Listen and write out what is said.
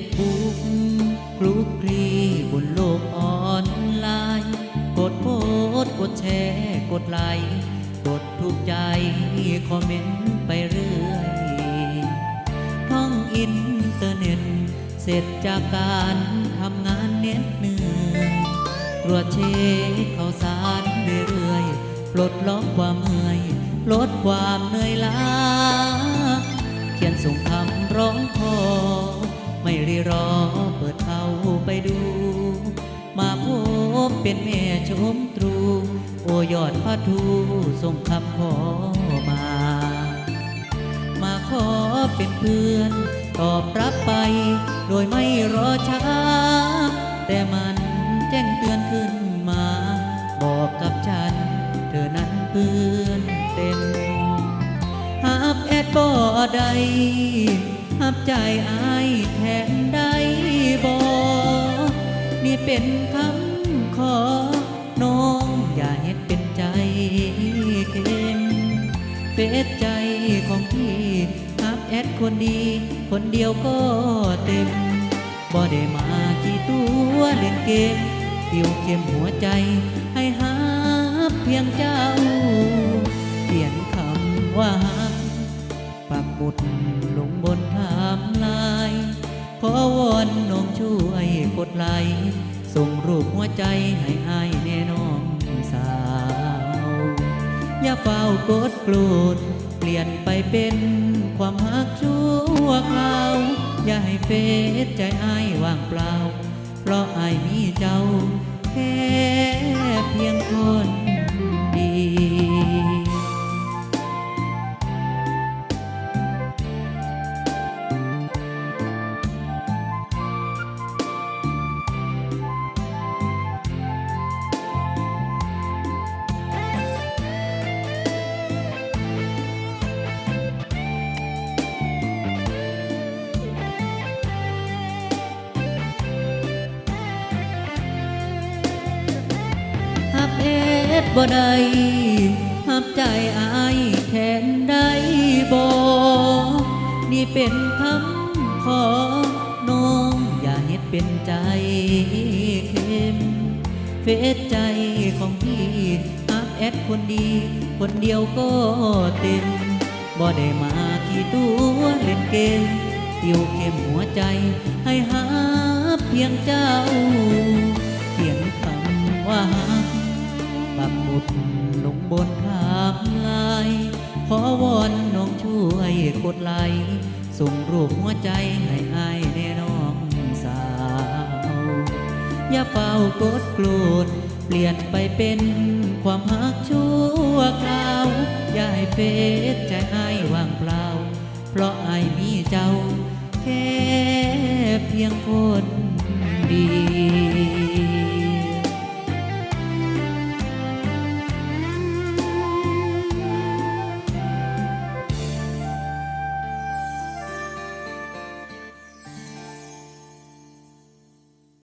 ซบุ๊กคลุกคลีบนโลกออนไลน์ กดโพสกดแชร์กดไลค์กดถูกใจ คอมเมนต์ไปเรื่อยท่องอินเทอร์เน็ต เสร็จจากการทำงานเน็ดเหนื่อยตรวจเช็คข่าวสารไปเรื่อย ปลดล็อกความเมื่อย ลดความเหนื่อยล้า เขียนส่งคำร้องขอ รอเปิดเข้าไปดู มาพบเป็นแม่ชมตรู โอยอดพระทูส่งคำขอมา มาขอเป็นเพื่อน ตอบรับไป โดยไม่รอช้า แต่มันแจ้งเตือนขึ้นมา บอกกับฉัน เธอนั้นเพื่อนเต็มหับแอดบ่ได้หับใจอายแทน เป็นคำขอ น้องอย่าเฮ็ดเป็นใจเข็มเฟซใจของพี่หับแอดคนดี คนเดียวก็เต็ม บ่ได้มากี่ตัวเล่นเกมติวเข้มหัวใจให้หับเพียงเจ้าเขียนคำว่าหักปักบุดลงบนไทม์ไลน์ขอวอนน้องช่วยกดไลค์ ส่งรูปหัวใจให้อายแน่น้องสาว อย่าเฝ้ากดโกรธเปลี่ยนไปเป็นความหักชั่วคราว อย่าให้เฟซใจอายว่างเปล่า เพราะอายมีเจ้า แค่เพียงคน เอ็ดบ่ได้หับใจอายแทนได้บ่นี่เป็นคำขอน้องอย่าเฮ็ดเป็นใจเข้มเฟซใจของพี่หับแอดคนดี คนเดียวก็เต็มบ่ได้มาขี่ตัวเล่นเกมติวเข้มหัวใจให้หาเพียงเจ้าเขียนคำว่าหัก ปักหมุดลงบนทม์ไลน์ขอวอนน้องช่วยกดไลค์ส่งรูปหัวใจให้อายแน่น้องสาว อย่าเฝ้ากดโกรธเปลี่ยนไปเป็นความหักชั่วคราว อย่าให้เฟซใจอายว่างเปล่า เพราะอายมีเจ้า แค่เพียงคน